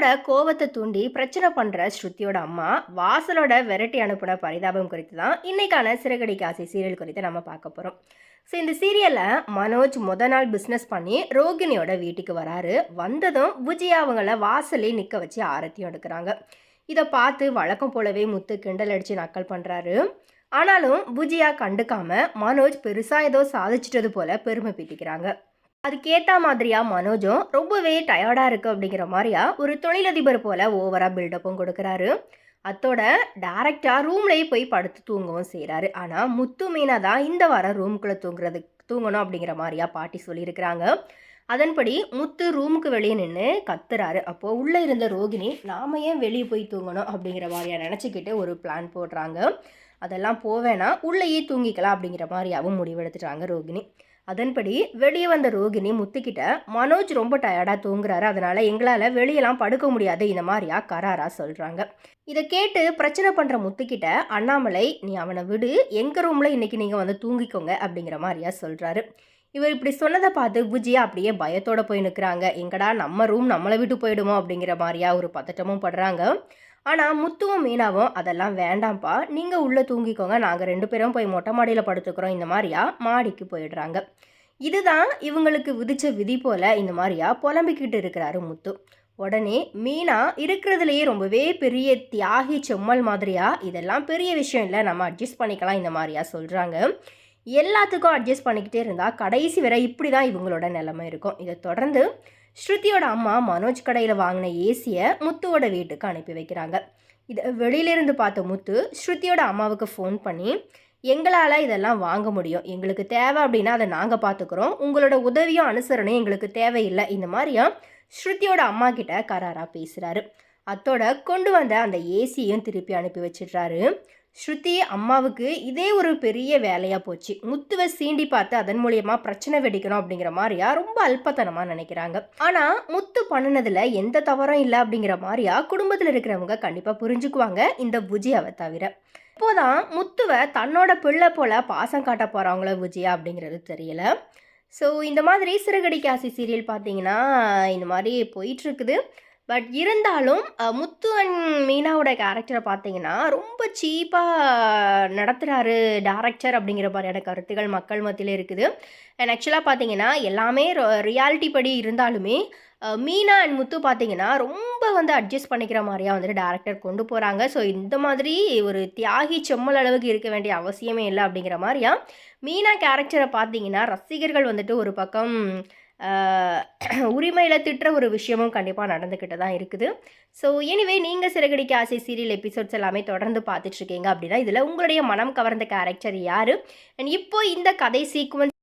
முத்துவோட கோவத்தை தூண்டி பிரச்சனை பண்ணுற ஸ்ருதியோட அம்மா வாசலோட விரட்டி அனுப்பின பரிதாபம் குறித்து தான் இன்னைக்கான சிறகடி காசி சீரியல் குறித்து நம்ம பார்க்க போகிறோம் ஸோ இந்த சீரியலில் மனோஜ் முத நாள் பிஸ்னஸ் பண்ணி ரோகிணியோட வீட்டுக்கு வராரு. வந்ததும் விஜயா அவங்கள வாசலே நிற்க வச்சு ஆரத்தியும் எடுக்கிறாங்க. இதை பார்த்து வழக்கம் போலவே முத்து கிண்டல் அடித்து நக்கல் பண்ணுறாரு ஆனாலும் புஜியா கண்டுக்காம மனோஜ் பெருசாக ஏதோ சாதிச்சிட்டது போல பெருமை பீட்டிக்கிறாங்க. அதுக்கேற்ற மாதிரியா மனோஜும் ரொம்பவே டயர்டாக இருக்குது அப்படிங்கிற மாதிரியா ஒரு தொழிலதிபர் போல ஓவராக பில்டப்பும் கொடுக்குறாரு. அத்தோட டேரெக்டாக ரூம்லேயே போய் படுத்து தூங்கவும் செய்கிறாரு ஆனால் முத்து மீனா தான் இந்த வாரம் ரூமுக்குள்ளே தூங்குறது தூங்கணும் அப்படிங்கிற மாதிரியா பாட்டி சொல்லியிருக்கிறாங்க. அதன்படி முத்து ரூமுக்கு வெளியே நின்று கத்துறாரு. அப்போது உள்ளே இருந்த ரோகிணி நாம ஏன் வெளியே போய் தூங்கணும்? அப்படிங்கிற மாதிரியா நினச்சிக்கிட்டு ஒரு பிளான் போடுறாங்க. அதெல்லாம் போவேனா உள்ளேயே தூங்கிக்கலாம் அப்படிங்கிற மாதிரியாவும் முடிவெடுத்துட்டாங்க ரோகிணி. அதன்படி வெளியே வந்த ரோகிணி முத்துக்கிட்ட மனோஜ் ரொம்ப டயர்டாக தூங்குறாரு. அதனால் எங்களால் வெளியெல்லாம் படுக்க முடியாது. இந்த மாதிரியா கராரா சொல்கிறாங்க இதை கேட்டு பிரச்சனை பண்ணுற முத்துக்கிட்ட அண்ணாமலை நீ அவனை விடு. எங்கள் ரூமில் இன்றைக்கி நீங்கள் வந்து தூங்கிக்கோங்க. அப்படிங்கிற மாதிரியா சொல்கிறாரு இவர் இப்படி சொன்னதை பார்த்து புஜியா அப்படியே பயத்தோட போய் நிற்கிறாங்க எங்கடா நம்ம ரூம் நம்மளை விட்டு போயிடுமோ? அப்படிங்கிற மாதிரியா ஒரு பதட்டமும் படுறாங்க. ஆனால் முத்துவும் மீனாவும் அதெல்லாம் வேண்டாம்ப்பா. நீங்கள் உள்ளே தூங்கிக்கோங்க. நாங்கள் ரெண்டு பேரும் போய் மொட்டை மாடியில் படுத்துக்கிறோம். இந்த மாதிரியா? மாடிக்கு போயிடுறாங்க. இதுதான் இவங்களுக்கு விதிச்ச விதி போல இந்த மாதிரியா? புலம்பிக்கிட்டு இருக்கிறாரு முத்து. உடனே மீனா இருக்கிறதுலையே ரொம்பவே பெரிய தியாகி செம்மல் மாதிரியா? இதெல்லாம் பெரிய விஷயம் இல்லை. நம்ம அட்ஜஸ்ட் பண்ணிக்கலாம். இந்த மாதிரியா? சொல்கிறாங்க எல்லாத்துக்கும் அட்ஜஸ்ட் பண்ணிக்கிட்டே இருந்தால் கடைசி வரை இப்படி தான் இவங்களோட நிலைமை இருக்கும். இதை தொடர்ந்து ஸ்ருதியோட அம்மா மனோஜ் கடையில் வாங்கின ஏசியை முத்துவோட வீட்டுக்கு அனுப்பி வைக்கிறாங்க. இதை வெளியிலிருந்து பார்த்த முத்து ஸ்ருதியோட அம்மாவுக்கு ஃபோன் பண்ணி எங்களால் இதெல்லாம் வாங்க முடியும். எங்களுக்கு தேவை அப்படின்னா அதை நாங்கள் பார்த்துக்குறோம் உங்களோட உதவியும் அனுசரணையும் எங்களுக்கு தேவையில்லை. இந்த மாதிரியா ஸ்ருதியோட அம்மா கிட்ட கராராக பேசுகிறாரு அத்தோட கொண்டு வந்த அந்த ஏசியையும் திருப்பி அனுப்பி வச்சிடுறாரு. ஸ்ருதி அம்மாவுக்கு இதே ஒரு பெரிய வேலையாக போச்சு. முத்துவை சீண்டி பார்த்து அதன் மூலியமாக பிரச்சனை வெடிக்கணும் அப்படிங்கிற மாதிரியா ரொம்ப அல்பத்தனமாக நினைக்கிறாங்க. ஆனால் முத்து பண்ணினதில் எந்த தவறும் இல்லை அப்படிங்கிற மாதிரியா குடும்பத்தில் இருக்கிறவங்க கண்டிப்பாக புரிஞ்சுக்குவாங்க இந்த புஜியாவை தவிர. இப்போதான் முத்துவை தன்னோட பிள்ளை போல பாசம் காட்ட போகிறவங்கள விஜயா அப்படிங்கிறது தெரியல. ஸோ இந்த மாதிரி சிறுகடி காசி சீரியல் பார்த்தீங்கன்னா இந்த மாதிரி போயிட்டுருக்குது பட் இருந்தாலும் முத்து அண்ட் மீனாவோட கேரக்டரை பார்த்தீங்கன்னா ரொம்ப சீப்பாக நடத்துகிறாரு டேரக்டர் அப்படிங்கிற மாதிரியான கருத்துக்கள் மக்கள் மத்தியில் இருக்குது. அண்ட் ஆக்சுவலாக பார்த்தீங்கன்னா எல்லாமே ரியாலிட்டி படி இருந்தாலுமே மீனா அண்ட் முத்து பார்த்தீங்கன்னா ரொம்ப வந்து அட்ஜஸ்ட் பண்ணிக்கிற மாதிரியா வந்துட்டு டேரக்டர் கொண்டு போகிறாங்க ஸோ இந்த மாதிரி ஒரு தியாகி செம்மல் அளவுக்கு இருக்க வேண்டிய அவசியமே இல்லை அப்படிங்கிற மாதிரியா மீனா கேரக்டரை பார்த்தீங்கன்னா ரசிகர்கள் வந்துட்டு ஒரு பக்கம் உரிமையில் திட்டுற ஒரு விஷயமும் கண்டிப்பாக நடந்துக்கிட்டு தான் இருக்குது. ஸோ எனிவே நீங்கள் சிறகடிக்க ஆசை சீரியல் எபிசோட்ஸ் எல்லாமே தொடர்ந்து பார்த்துட்ருக்கீங்க அப்படின்னா இதில் உங்களுடைய மனம் கவர்ந்த கேரக்டர் யார்? அண்ட் இப்போ இந்த கதை சீக்வன்ஸ்